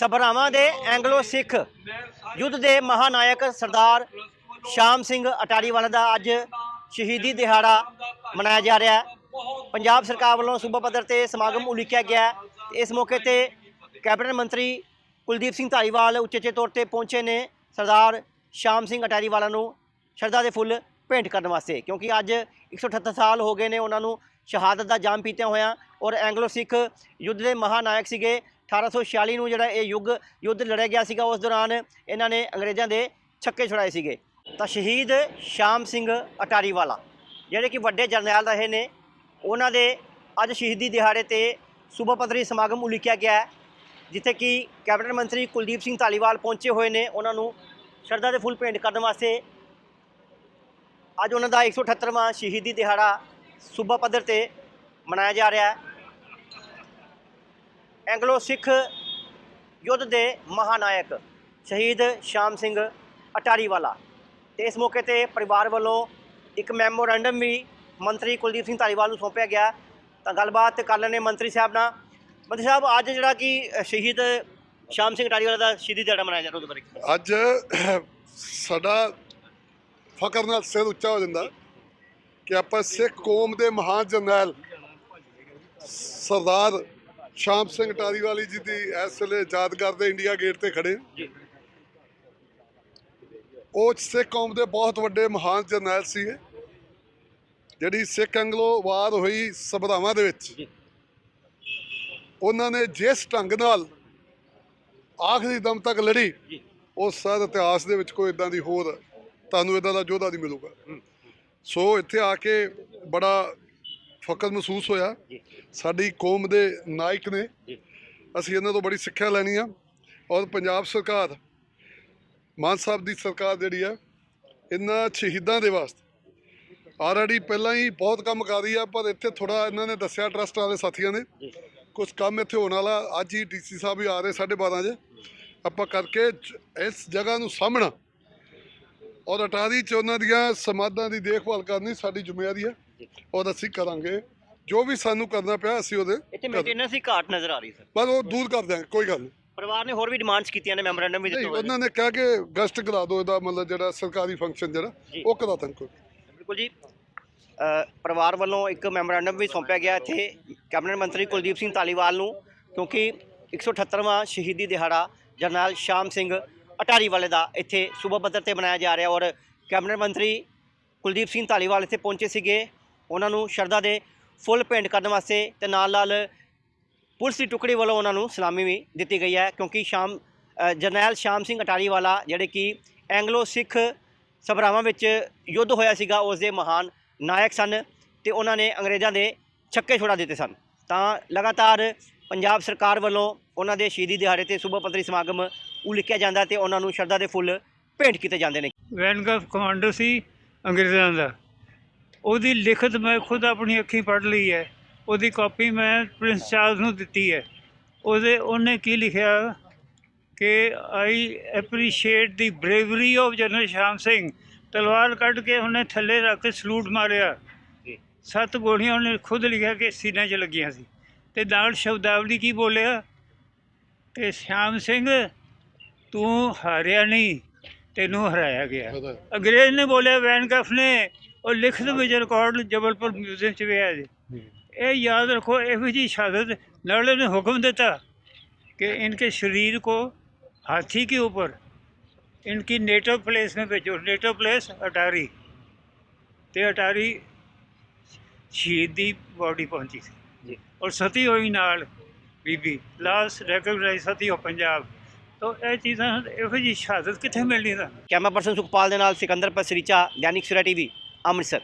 ਸਭਰਾਵਾਂ ਦੇ ਐਂਗਲੋ ਸਿੱਖ ਯੁੱਧ ਦੇ ਮਹਾਨਾਇਕ ਸਰਦਾਰ ਸ਼ਾਮ ਸਿੰਘ ਅਟਾਰੀਵਾਲਾ ਦਾ ਅੱਜ ਸ਼ਹੀਦੀ ਦਿਹਾੜਾ ਮਨਾਇਆ ਜਾ ਰਿਹਾ ਹੈ। ਪੰਜਾਬ ਸਰਕਾਰ ਵੱਲੋਂ ਸੂਬਾ ਪੱਧਰ ਤੇ ਸਮਾਗਮ ਉਲੀਕਿਆ ਗਿਆ ਹੈ ਇਸ ਮੌਕੇ ਤੇ ਕੈਬਨਿਟ ਮੰਤਰੀ ਕੁਲਦੀਪ ਸਿੰਘ ਧਾਰੀਵਾਲ ਉਚੇਚੇ ਤੌਰ ਤੇ ਪਹੁੰਚੇ ਨੇ। ਸਰਦਾਰ ਸ਼ਾਮ ਸਿੰਘ ਅਟਾਰੀਵਾਲਾ ਨੂੰ ਸ਼ਰਧਾ ਦੇ ਫੁੱਲ ਭੇਂਟ ਕਰਨ ਵਾਸਤੇ, ਕਿਉਂਕਿ ਅੱਜ 178 ਸਾਲ ਹੋ ਗਏ ਨੇ ਉਹਨਾਂ ਨੂੰ ਸ਼ਹਾਦਤ ਦਾ ਜਾਮ ਪੀਤਿਆਂ ਹੋਇਆਂ ਔਰ ਐਂਗਲੋ ਸਿੱਖ ਯੁੱਧ ਦੇ ਮਹਾਨਾਇਕ ਸੀਗੇ। 1846 ਨੂੰ ਜਿਹੜਾ ਇਹ ਯੁੱਗ, ਯੁੱਧ ਲੜਿਆ ਗਿਆ ਸੀਗਾ, ਉਸ ਦੌਰਾਨ ਇਹਨਾਂ ਨੇ ਅੰਗਰੇਜ਼ਾਂ ਦੇ ਛੱਕੇ ਛੁਡਾਏ ਸੀਗੇ। ਤਾਂ ਸ਼ਹੀਦ ਸ਼ਾਮ ਸਿੰਘ ਅਟਾਰੀਵਾਲਾ, ਜਿਹੜੇ ਕਿ ਵੱਡੇ ਜਰਨੈਲ ਰਹੇ ਨੇ, ਉਹਨਾਂ ਦੇ ਅੱਜ ਸ਼ਹੀਦੀ ਦਿਹਾੜੇ ਤੇ ਸੂਬਾ ਪੱਧਰੀ ਸਮਾਗਮ ਉਲੀਕਿਆ ਗਿਆ ਹੈ, ਜਿੱਥੇ ਕਿ ਕੈਬਨਿਟ ਮੰਤਰੀ ਕੁਲਦੀਪ ਸਿੰਘ ਧਾਲੀਵਾਲ ਪਹੁੰਚੇ ਹੋਏ ਨੇ। ਉਹਨਾਂ ਨੂੰ ਸ਼ਰਧਾ ਦੇ ਫੁੱਲ ਭੇਂਟ ਕਰਨ ਵਾਸਤੇ ਅੱਜ ਉਹਨਾਂ ਦਾ 178ਵਾਂ ਸ਼ਹੀਦੀ ਦਿਹਾੜਾ ਸੂਬਾ ਪੱਧਰ ਤੇ ਮਨਾਇਆ ਜਾ ਰਿਹਾ ਹੈ। ਐਂਗਲੋ ਸਿੱਖ ਯੁੱਧ ਦੇ ਮਹਾਨਾਇਕ ਸ਼ਹੀਦ ਸ਼ਾਮ ਸਿੰਘ ਅਟਾਰੀਵਾਲਾ। ਤੇ ਇਸ ਮੌਕੇ ਤੇ ਪਰਿਵਾਰ ਵੱਲੋਂ ਇੱਕ ਮੈਮੋਰੈਂਡਮ ਵੀ ਮੰਤਰੀ ਕੁਲਦੀਪ ਸਿੰਘ ਧਾਲੀਵਾਲ ਨੂੰ ਸੌਂਪਿਆ ਗਿਆ। ਤਾਂ ਗੱਲਬਾਤ ਕਰ ਲੈਣੇ ਮੰਤਰੀ ਸਾਹਿਬ ਨਾਲ। ਮੰਤਰੀ ਸਾਹਿਬ, ਅੱਜ ਜਿਹੜਾ ਕਿ ਸ਼ਹੀਦ ਸ਼ਾਮ ਸਿੰਘ ਅਟਾਰੀਵਾਲਾ ਦਾ ਸ਼ਹੀਦੀ ਦਿਹਾੜਾ ਮਨਾਇਆ ਜਾ ਰਿਹਾ ਉਹਦੇ ਬਾਰੇ ਅੱਜ, ਸਾਡਾ ਫਕਰ ਨਾਲ ਸਿਰ ਉੱਚਾ ਹੋ ਜਾਂਦਾ ਕਿ ਆਪਾਂ ਸਿੱਖ ਕੌਮ ਦੇ ਮਹਾਨ ਜਰਨੈਲ ਸਰਦਾਰ ਸ਼ਾਮ ਸਿੰਘ ਟਾਰੀਵਾਲੀ ਜੀ ਦੀ ਇਸ ਵੇਲੇ ਯਾਦਗਾਰ ਦੇ ਇੰਡੀਆ ਗੇਟ ਤੇ ਖੜੇ ਉਹ ਸਿੱਖ ਕੌਮ ਦੇ ਬਹੁਤ ਵੱਡੇ ਮਹਾਨ ਜਰਨੈਲ ਸੀਗੇ। ਜਿਹੜੀ ਸਿੱਖ ਐਂਗਲੋ ਵਾਰ ਹੋਈ ਸਭਰਾਵਾਂ ਦੇ ਵਿੱਚ। ਉਹਨਾਂ ਨੇ ਜਿਸ ਢੰਗ ਨਾਲ ਆਖਰੀ ਦਮ ਤੱਕ ਲੜੀ ਉਹ ਸਾਰ ਇਤਿਹਾਸ ਦੇ ਵਿੱਚ ਕੋਈ ਇਦਾਂ ਦੀ ਹੋਰ ਤੁਹਾਨੂੰ ਇਦਾਂ ਦਾ ਯੋਧਾ ਨਹੀਂ ਮਿਲੂਗਾ। ਸੋ ਇੱਥੇ ਆ ਕੇ ਬੜਾ ਫਕਰ ਮਹਿਸੂਸ ਹੋਇਆ। ਜੀ। ਸਾਡੀ ਕੌਮ ਦੇ ਨਾਇਕ ਨੇ। ਅਸੀਂ ਇਹਨਾਂ ਤੋਂ ਬੜੀ ਸਿੱਖਿਆ ਲੈਣੀ ਆ ਔਰ ਪੰਜਾਬ ਸਰਕਾਰ ਮਾਨ ਸਾਹਿਬ ਦੀ ਸਰਕਾਰ ਜਿਹੜੀ ਆ ਇਹਨਾਂ ਸ਼ਹੀਦਾਂ ਦੇ ਵਾਸਤੇ ਆਲਰੇਡੀ ਪਹਿਲਾਂ ਹੀ ਬਹੁਤ ਕੰਮ ਕਰ ਰਹੀ ਆ ਪਰ ਇੱਥੇ ਥੋੜਾ ਇਹਨਾਂ ਨੇ ਦੱਸਿਆ ਟਰਸਟ ਵਾਲੇ ਸਾਥੀਆਂ ਨੇ। ਕੁਝ ਕੰਮ ਇੱਥੇ ਹੋਣ ਵਾਲਾ ਅੱਜ ਹੀ ਡੀਸੀ ਸਾਹਿਬ ਵੀ ਆ ਰਹੇ 12:30 ਜੇ। ਆਪਾਂ ਕਰਕੇ ਇਸ ਜਗ੍ਹਾ ਨੂੰ ਸਾਹਮਣਾ ਔਰ ਅਟਾਰੀ ਚ ਉਹਨਾਂ ਦੀਆਂ ਸਮਾਧਾਂ ਦੀ ਦੇਖਭਾਲ ਕਰਨੀ ਸਾਡੀ ਜ਼ਿੰਮੇਵਾਰੀ ਹੈ। ਔਰ ਅਸੀਂ ਕਰਾਂਗੇ। ਜੋ ਵੀ ਸਾਨੂੰ ਕਰਨਾ ਪਿਆ ਅਸੀਂ ਉਹਦੇ ਇੱਥੇ ਮੇਨਟੇਨੈਂਸ ਦੀ ਘਾਟ ਨਜ਼ਰ ਆ ਰਹੀ ਸਰ। ਬਸ ਉਹ ਦੂਰ ਕਰ ਦਿਆਂਗੇ ਕੋਈ ਗੱਲ ਨਹੀਂ ਪਰਿਵਾਰ ਨੇ ਹੋਰ ਵੀ ਡਿਮਾਂਡਸ ਕੀਤੀਆਂ ਨੇ ਮੈਮੋਰੈਂਡਮ ਵੀ ਦਿੱਤੇ ਨਹੀਂ ਉਹਨਾਂ ਨੇ ਕਿਹਾ ਕਿ ਗਸਟ ਕਰਾ ਦਿਓ ਇਹਦਾ ਮਤਲਬ ਜਿਹੜਾ ਸਰਕਾਰੀ ਫੰਕਸ਼ਨ ਜਿਹੜਾ ਜੀ। ਉਹ ਕਰਾ ਦਾਂ ਕੋਈ। ਬਿਲਕੁਲ ਜੀ। ਅ, ਪਰਿਵਾਰ ਵੱਲੋਂ ਇੱਕ ਮੈਮੋਰੈਂਡਮ ਵੀ ਸੌਂਪਿਆ ਗਿਆ ਇੱਥੇ ਕੈਬਨਿਟ ਮੰਤਰੀ ਕੁਲਦੀਪ ਸਿੰਘ ਧਾਲੀਵਾਲ ਨੂੰ ਕਿਉਂਕਿ 178ਵਾਂ ਸ਼ਹੀਦੀ ਦਿਹਾੜਾ ਜਰਨੈਲ ਸ਼ਾਮ ਸਿੰਘ ਅਟਾਰੀਵਾਲੇ ਦਾ ਇੱਥੇ ਸੂਬਾ ਪੱਧਰ ਤੇ ਮਨਾਇਆ ਜਾ ਰਿਹਾ ਔਰ ਕੈਬਨਿਟ ਮੰਤਰੀ ਕੁਲਦੀਪ ਸਿੰਘ ਧਾਲੀਵਾਲ ਇੱਥੇ ਪਹੁੰਚੇ ਸੀਗੇ। ਉਹਨਾਂ ਨੂੰ ਸ਼ਰਧਾ ਦੇ ਫੁੱਲ ਭੇਂਟ ਕਰਨ ਵਾਸਤੇ ਤੇ ਨਾਲ ਨਾਲ ਪੁਲਿਸ ਦੀ ਟੁਕੜੀ ਵੱਲੋਂ ਉਹਨਾਂ ਨੂੰ ਸਲਾਮੀ ਵੀ ਦਿੱਤੀ ਗਈ ਹੈ, ਕਿਉਂਕਿ ਸ਼ਾਮ ਜਰਨੈਲ ਸ਼ਾਮ ਸਿੰਘ ਅਟਾਰੀਵਾਲਾ ਜਿਹੜੇ ਕਿ ਐਂਗਲੋ ਸਿੱਖ ਸਭਰਾਵਾਂ ਵਿੱਚ ਯੁੱਧ ਹੋਇਆ ਸੀਗਾ ਉਸ ਦੇ ਮਹਾਨ ਨਾਇਕ ਸਨ ਤੇ ਉਹਨਾਂ ਨੇ ਅੰਗਰੇਜ਼ਾਂ ਦੇ ਛੱਕੇ ਛੁਡਾ ਦਿੱਤੇ ਸਨ। ਤਾਂ ਲਗਾਤਾਰ ਪੰਜਾਬ ਸਰਕਾਰ ਵੱਲੋਂ ਉਹਨਾਂ ਦੇ ਸ਼ਹੀਦੀ ਦਿਹਾੜੇ ਤੇ ਸੂਬਾ ਪੱਧਰੀ ਸਮਾਗਮ ਉਲੀਕਿਆ ਜਾਂਦਾ ਤੇ ਉਹਨਾਂ ਨੂੰ ਸ਼ਰਧਾ ਦੇ ਫੁੱਲ ਭੇਂਟ ਕੀਤੇ ਜਾਂਦੇ ਨੇ। ਵੈਨਗਫ ਕਮਾਂਡਰ ਸੀ ਅੰਗਰੇਜ਼ਾਂ ਦਾ। ਉਹਦੀ ਲਿਖਤ ਮੈਂ ਖੁਦ ਆਪਣੀ ਅੱਖੀਂ ਪੜ੍ਹ ਲਈ ਹੈ। ਉਹਦੀ ਕਾਪੀ ਮੈਂ ਪ੍ਰਿੰਸ ਚਾਰਲਸ ਨੂੰ ਦਿੱਤੀ ਹੈ। ਉਹਦੇ ਉਹਨੇ ਕੀ ਲਿਖਿਆ ਕਿ I appreciate the bravery of general Sham Singh Talwar ਕੱਢ ਕੇ ਉਹਨੇ ਥੱਲੇ ਰੱਖ ਕੇ ਸਲੂਟ ਮਾਰਿਆ। ਸੱਤ ਗੋਲੀਆਂ ਉਹਨੇ ਖੁਦ ਲਿਖਿਆ ਕਿ ਸੀਨੇ 'ਚ ਲੱਗੀਆਂ ਸੀ। ਤੇ ਨਾਲ ਸ਼ਬਦਾਵਲੀ ਕੀ ਬੋਲਿਆ? ਕਿ ਸ਼ਾਮ ਸਿੰਘ ਤੂੰ ਹਾਰਿਆ ਨਹੀਂ ਤੈਨੂੰ ਹਰਾਇਆ ਗਿਆ। ਅੰਗਰੇਜ਼ ਨੇ ਬੋਲਿਆ ਵੈਨਕਫ ਨੇ ਉਹ ਲਿਖਤ ਵਿੱਚ ਰਿਕਾਰਡ ਜਬਲਪੁਰ ਮਿਊਜ਼ੀਅਮ ਚ ਵੀ ਹੈ ਜੀ ਇਹ याद रखो ਇਹੋ ਜੀ शहादत लड़े ने हुक्म देता कि इनके शरीर को हाथी के ऊपर इनकी नेटिव प्लेस में भेजो नेटिव प्लेस अटारी ਤੇ ਅਟਾਰੀ ਸ਼ਹੀਦ ਦੀ ਬਾਡੀ ਪਹੁੰਚੀ ਸੀ ਜੀ ਔਰ ਸਤੀ ਹੋਈ ਨਾਲ ਬੀਬੀ ਲਾਸਟ ਰੈਕਗਨਾਈਜ਼ ਸਤੀ ਹੋ ਪੰਜਾਬ ਤਾਂ ਇਹ ਚੀਜ਼ਾਂ ਇਹੋ ਜੀ ਸ਼ਹਾਦਤ ਕਿੱਥੇ ਮਿਲਣੀ ਤਾਂ ਕੈਮਰਾ ਪਰਸਨ ਸੁਖਪਾਲ ਦੇ ਨਾਲ ਸਿਕੰਦਰ ਪਸਰੀਚਾ ਦੈਨਿਕ ਸਵੇਰਾ ਟੀਵੀ ਅੰਮ੍ਰਿਤਸਰ।